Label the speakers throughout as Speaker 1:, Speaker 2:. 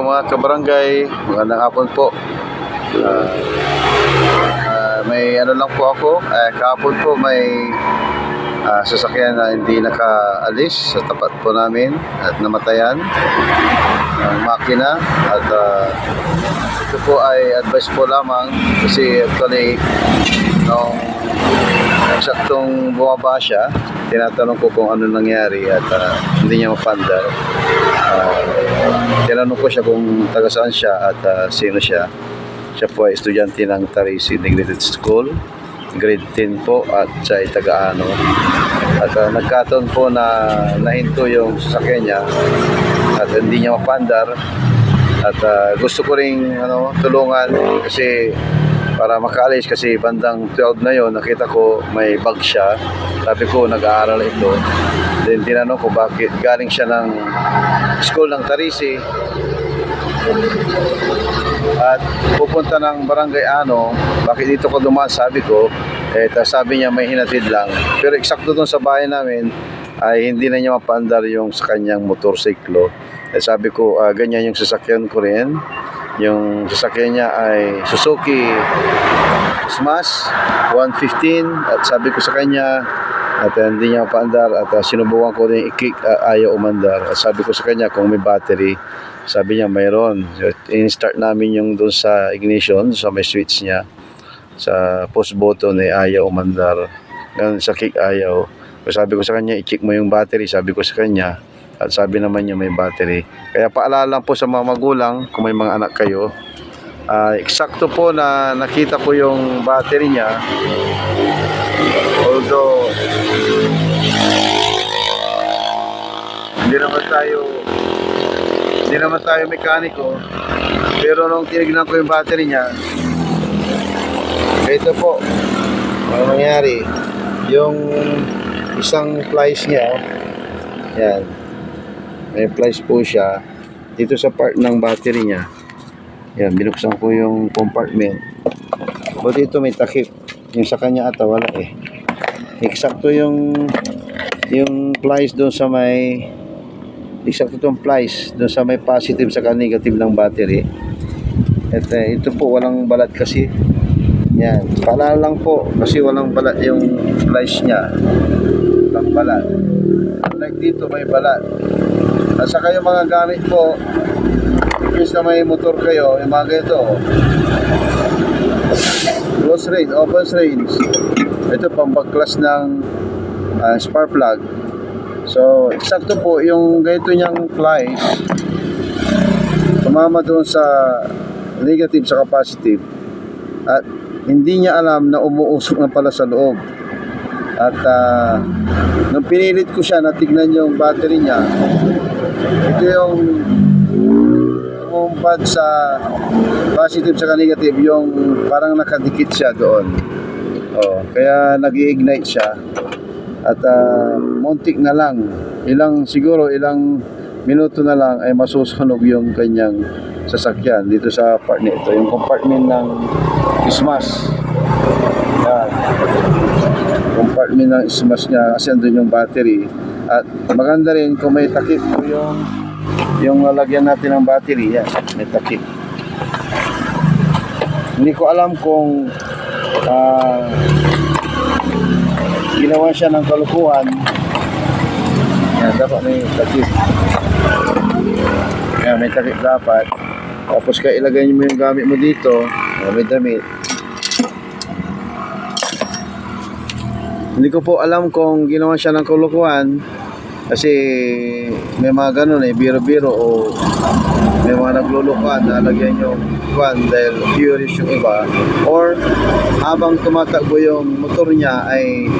Speaker 1: Hello mga kabarangay, magandang hapon po. Ah, ah, may ano lang po ako, eh, kahapon po may ah, sasakyan na hindi nakaalis sa tapat po namin at namatayan ng makina at ah, ito po ay advice po lamang kasi actually nung eksaktong bumaba siya, tinatanong ko kung ano nangyari at ah, hindi niya mapandar. Ah, tinanong ko siya kung taga saan siya at ah, sino siya. Siya po ay estudyante ng Tarisi Integrated School, grade 10 po at siya ay taga ano. At ah, nagkataon po na nahinto yung sasakyan niya at hindi niya mapandar at ah, gusto ko ring ano, tulungan kasi para makaalis kasi bandang 12 na yon nakita ko may bag siya. Sabi ko nag-aaral ito. Then tinanong ko bakit galing siya ng school ng Tarisi? At pupunta ng barangay ano bakit dito ko dumaan? Sabi ko eh sabi niya may hinatid lang. Pero eksakto doon sa bahay namin ay hindi na niya mapaandar yung sa kanyang motorsiklo. Eh, sabi ko ah, ganyan yung sasakyan ko rin yung sasakyan niya ay Suzuki Smash 115 at sabi ko sa kanya at uh, hindi niya mapaandar at uh, sinubukan ko rin i-kick uh, ayaw umandar. At sabi ko sa kanya kung may battery sabi niya mayroon. So, in-start namin yung doon sa ignition sa may switch niya sa post button ay ayaw umandar. Ganun sa kick ayaw. Sabi ko sa kanya i-kick mo yung battery. Sabi ko sa kanya at sabi naman niya may battery kaya paalala po sa mga magulang kung may mga anak kayo Ah, eksakto po na nakita ko yung battery niya. Although hindi naman tayo hindi naman tayo mekaniko pero nung tinignan ko yung battery niya ito po ang nangyari yung isang plies niya yan may plies po siya dito sa part ng battery niya yan, binuksan ko yung compartment. Buti ito may takip. Yung sa kanya ata wala eh. Eksakto yung yung plies doon sa may eksakto itong plies doon sa may positive sa negative ng battery. At eh, ito po walang balat kasi. Yan. Paalala lang po kasi walang balat yung plies niya. Walang balat. Like dito may balat. At saka yung mga gamit po Imbis na may motor kayo, yung mga ganito. Close range, open range. Ito pang backclass ng ah, spark plug. So, eksakto po yung ganito niyang plies. Tumama doon sa negative sa positive. At hindi niya alam na umuusok na pala sa loob. At ah, nung pinilit ko siya na tignan yung battery niya, ito yung yung pad sa positive sa negative yung parang nakadikit siya doon. Oh, kaya nag-ignite siya. At ah, muntik na lang, ilang siguro ilang minuto na lang ay masusunog yung kanyang sasakyan dito sa part nito, yung compartment ng smash. Yan. Compartment ng smash niya kasi andun yung battery. At maganda rin kung may takip po yung yung lalagyan natin ng battery, yan, may takip. Hindi ko alam kung ah, ginawa siya ng kalukuhan. Yan, dapat may takip. Yan, may takip dapat. Tapos kaya ilagay mo yung gamit mo dito, ah, may damit. Hindi ko po alam kung ginawa siya ng kalukuhan kasi may mga ganun eh, biro-biro o may mga naglulukan na lagyan yung kwan dahil furious yung iba. Or habang tumatakbo yung motor niya ay,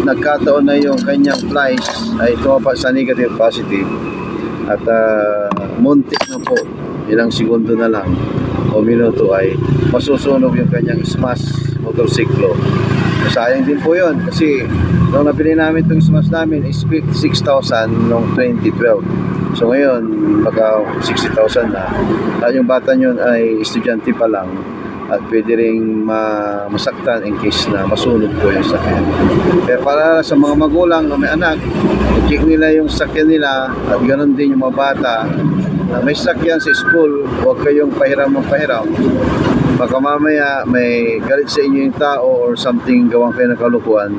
Speaker 1: nagkataon na yung kanyang flies ay tumapa sa negative positive. At ah, muntik na po ilang segundo na lang o minuto ay masusunog yung kanyang smash motorsiklo sayang din po yun kasi nung nabili namin itong smash namin is 56,000 noong 2012 so ngayon baka 60,000 na at yung bata yun ay estudyante pa lang at pwede ring ma masaktan in case na masunog po yung sakyan. Kaya para sa mga magulang na may anak, i-check nila yung sakyan nila at ganun din yung mga bata na may sakyan sa school, huwag kayong pahiram ng pahiram. Baka mamaya may galit sa inyo yung tao or something gawang kayo ng kalukuhan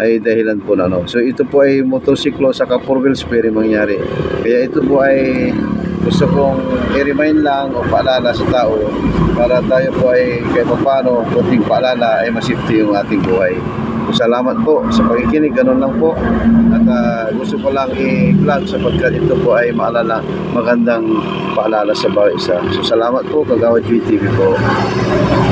Speaker 1: ay dahilan po na no. So ito po ay motorsiklo sa four wheels pwede mangyari. Kaya ito po ay gusto kong i-remind lang o paalala sa tao para tayo po ay kahit paano kunting paalala ay masifty yung ating buhay. Salamat po sa pakikinig, ganun lang po. At ah, gusto ko lang i-vlog sapagkat ito po ay maalala, magandang paalala sa bawat isa. So salamat po, Kagawad TV po.